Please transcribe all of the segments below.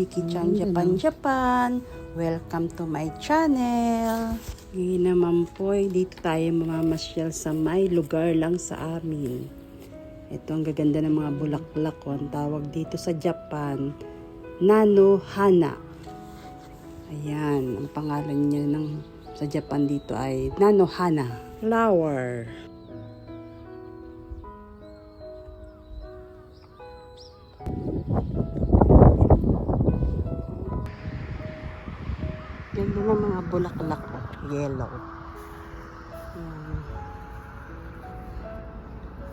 Vicky Chan Japan Japan. Welcome to my channel. Ngayon naman po, eh, dito tayo mamamasyal sa may lugar lang sa amin. Ito ang gaganda ng mga bulaklak ko. Ang tawag dito sa Japan, Nanohana. Ayan, ang pangalan niya ng sa Japan dito ay Nanohana flower. Ganda ng mga bulaklak. Yellow. Ayan.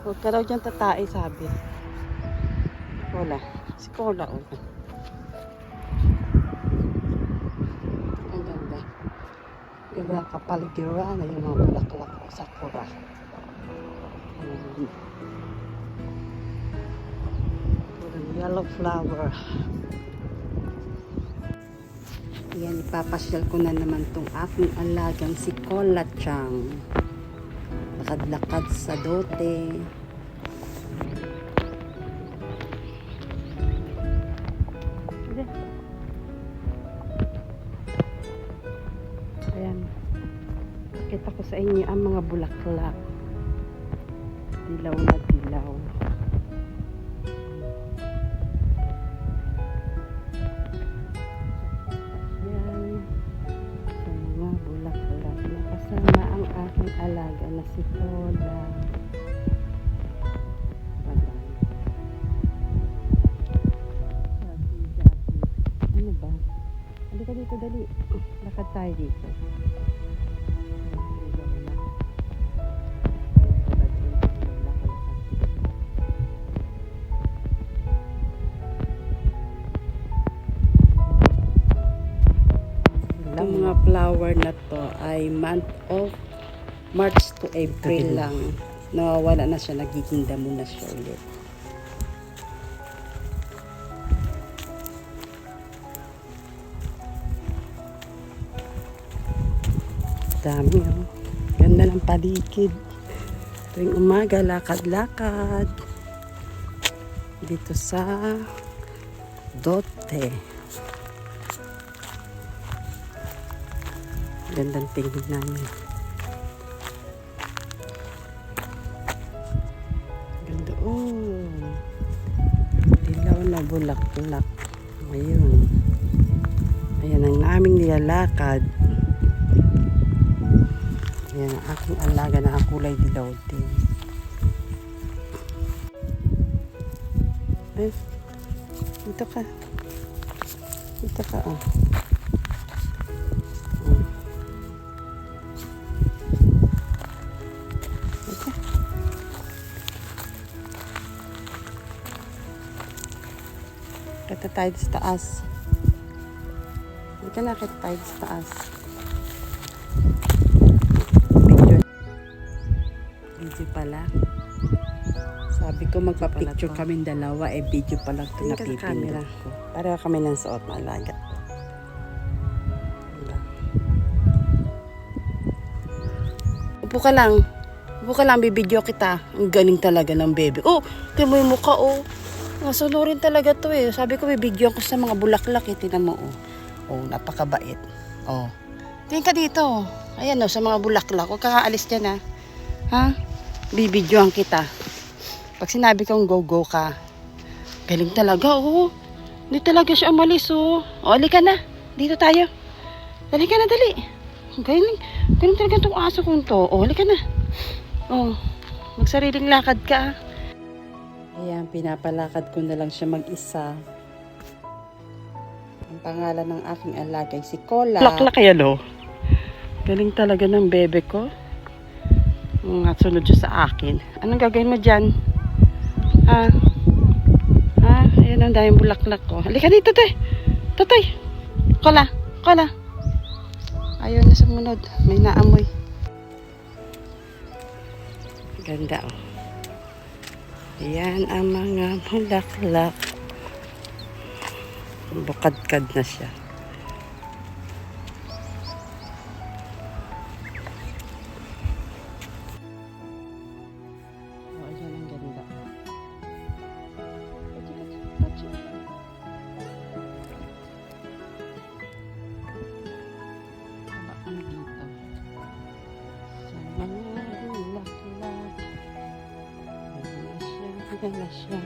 Huwag ka daw dyan tatae, sabi. Cola. Si Cola, oh. Ang ganda. Ganda kapaligiran na yung mga bulaklak ko. Sakura. Ayan. Walang Yellow flower. Yan, ipapasyal ko na naman tong aking alagang si Cola Chang. Lakad-lakad sa dote. Ayan. Kita ko sa inyo ang mga bulaklak. Dilaw na dilaw. Sabi. Ano ba? Halika dito, dali. Lakad tayo dito. Flower na to ay month of March to April lang. Nawawala na siya, nagiging damo na siya ulit. Dami oh. Ganda ng paligid. Tuwing umaga, lakad-lakad. Dito sa Dote. Gandang tingnan. Ganda. Oh. Dilaw na bulaklak. Ayun. Ayan ang naming nilalakad. Ayan ang aking alaga na kulay dilaw din. Eh, dito ka. Dito ka. Oh. Kita tayo sa taas. Hindi ka nakita tayo sa taas. Video. Video pala. Sabi ko magpa-picture kami dalawa, eh video pa lang ito camera. napipindot ko. Pareho kami ng suot na alaga. Upo ka lang. Upo ka lang, bibidyo kita. Ang galing talaga ng bebe. Oh, tingnan mo yung mukha, oh. Nasulo rin talaga to eh. Sabi ko, bibidyo ko sa mga bulaklak eh. Tingnan mo, oh. Oh, napakabait. Oh. Tingin ka dito. Ayan, oh, sa mga bulaklak. Huwag ka aalis dyan, ha. Ha? Bibidyoan kita. Pag sinabi kong go-go ka, galing talaga, oh. Hindi talaga siya umalis, oh. O, ka na. Dito tayo. Dali ka na, dali. Galing. Galing talaga itong aso kong to. O, ka na. Oh, magsariling lakad ka. Ayan, pinapalakad ko na lang siya mag-isa. Ang pangalan ng aking alaga si Cola. Laklak yan oh. Galing talaga ng bebe ko. Ang sunod siya sa akin. Anong gagawin mo dyan? Ha? Ha? Ayan ang daming bulaklak ko. Halika dito, te. Totoy. Kola. Kola. Ayaw na sumunod. May naamoy. Ganda oh. Ayan ang mga bulaklak. Bukadkad na siya. Ayan na siya.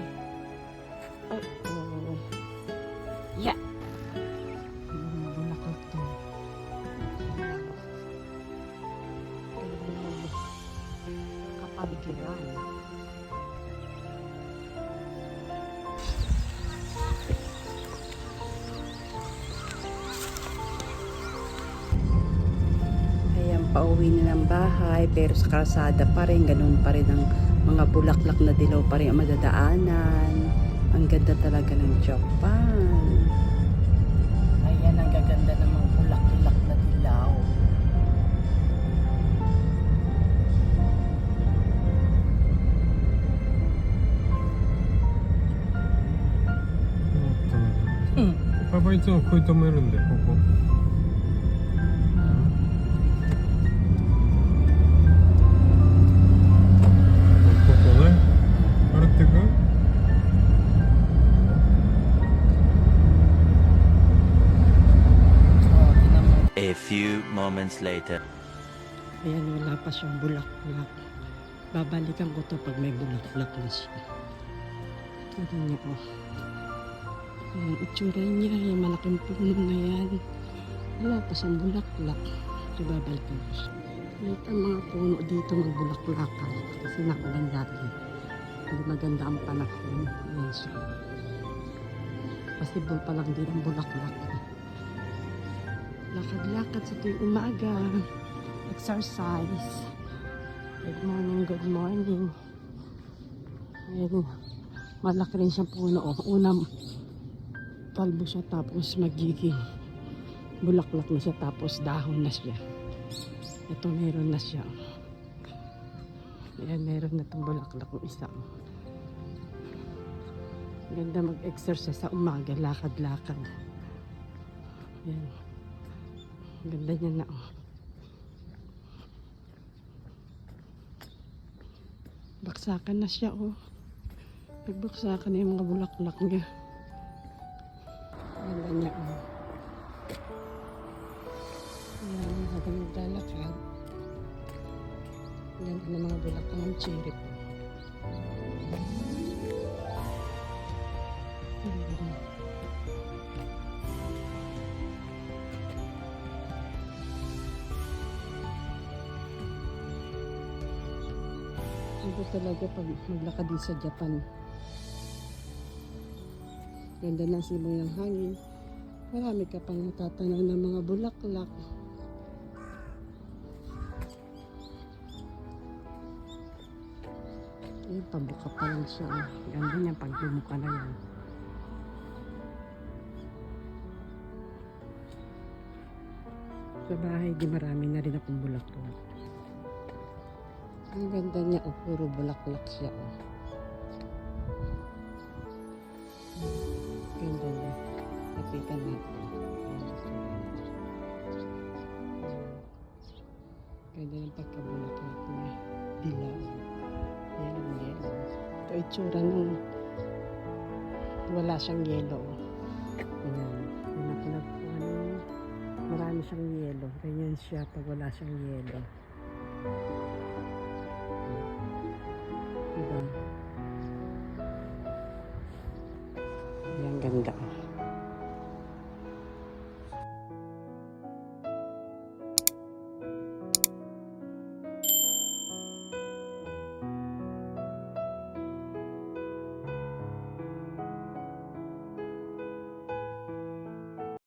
Uh-oh. Yeah! Mga bulaklak to. Ayan. Kapaligiran. Ayan, pauwi na ng bahay, pero sa kalsada pa rin, ganun pa rin ang mga bulaklak na dilaw pa rin ang madadaanan. Ang ganda talaga ng Japan. Ayan, ang gaganda ng mga bulaklak na dilaw. 가만히 있으면 거의 떠매는데, 보고. Moments later. Ayan, wala pa siyang bulaklak. Babalikan ko to pag may bulaklak na siya. Tignan niyo po. Ayan, itsura niya. Yung malaking puno na yan. Wala pa siyang bulaklak. So, babalikan ko siya. Wait, ang mga puno dito magbulaklakan. Kasi nakulan dati. Hindi maganda ang panahon. Ayan siya. Possible pa lang din ang bulaklak. Lakad-lakad sa tuwing umaga exercise. Good morning, good morning. Ayan, malaki rin siyang puno. Oh. Unang kalbo siya tapos magiging bulaklak na siya tapos dahon na siya. Ito meron na siya. Ayan, meron na itong bulaklak ng isa. Ganda mag-exercise sa umaga, lakad-lakad. Ayan. Ganda niya na. Oh. Baksakan na siya, oh. Nagbaksakan na yung mga bulaklak niya. Ganda niya, oh. Ayan, habang naglalakad. Ganda ng mga bulaklak ng cherry po. Iba talaga pag maglakad din sa Japan. Ganda ng simoy ng hangin. Marami ka pang matatanaw ng mga bulaklak. Ayun, pabuka pa lang siya. Ganda niya pag bumuka na yan. Sa bahay, di marami na rin akong bulaklak. Ang ganda niya, oh, puro bulaklak siya. Oh. Ganda niya. Lapitan natin. Ganda. Ng pagkabulaklak niya. Dilaw. Ang yellow. Ito itsura nung wala siyang yellow. Ayan. Ayan ako na ano, marami siyang yellow. Ganyan siya pag wala siyang yellow.